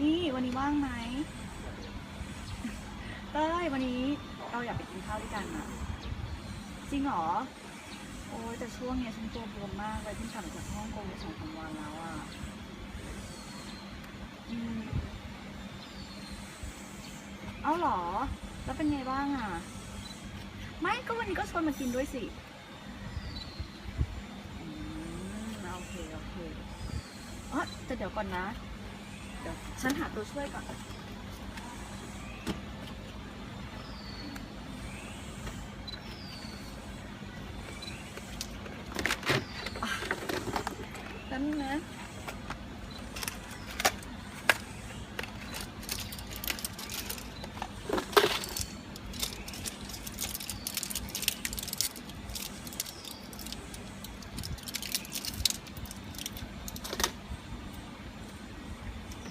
นี่วันนี้ว่างไหมเต้ยวันนี้เราอยากไปกินข้าวด้วยกันอะจริงเหรอ โอ้ยแต่ช่วงเนี้ยฉันตัวบวมมากเลยเพิ่งกลับมาจากฮ่องกงได้สองสามวันแล้วอะอืมเอาเหรอ แล้วเป็นไงบ้างอะไม่ก็วันนี้ก็ชวนมากินด้วยสิอืมโอเคโอเคอ๋อแต่เดี๋ยวก่อนนะ เดี๋ยวฉันหาตัวช่วยก่อน แป๊บนึงนะ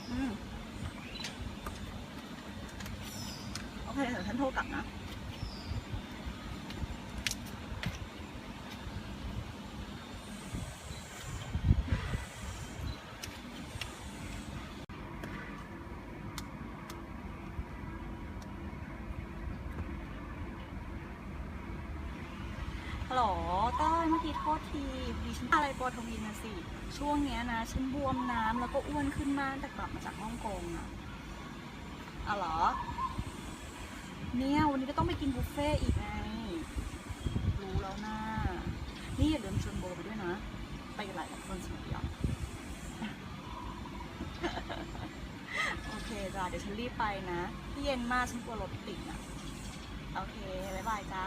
อืม โอ เคเดี๋ยวฉันโทรกลับนะฮัลโหลต้อยเมื่อกี้โทษทีดีฉันอะไรโปรทวินนะสิ ช่วงเนี้ยนะ ฉันบวมน้ำแล้วก็อ้วนขึ้นมากแต่กลับมาจากฮ่องกงอะอ๋อเหรอ เนี่ยวันนี้ก็ต้องไปกินบุฟเฟ่ต์อีกไงรู้แล้วนะนี่อย่าลืมชวนโบไปด้วยนะ ไปกันหลายคนสุดยเดียวโอเคจ้าเดี๋ยวฉันรีบไปนะ ที่เย็นมากฉันกลัวรถติดอะ โอเค บ๊ายบายจ้า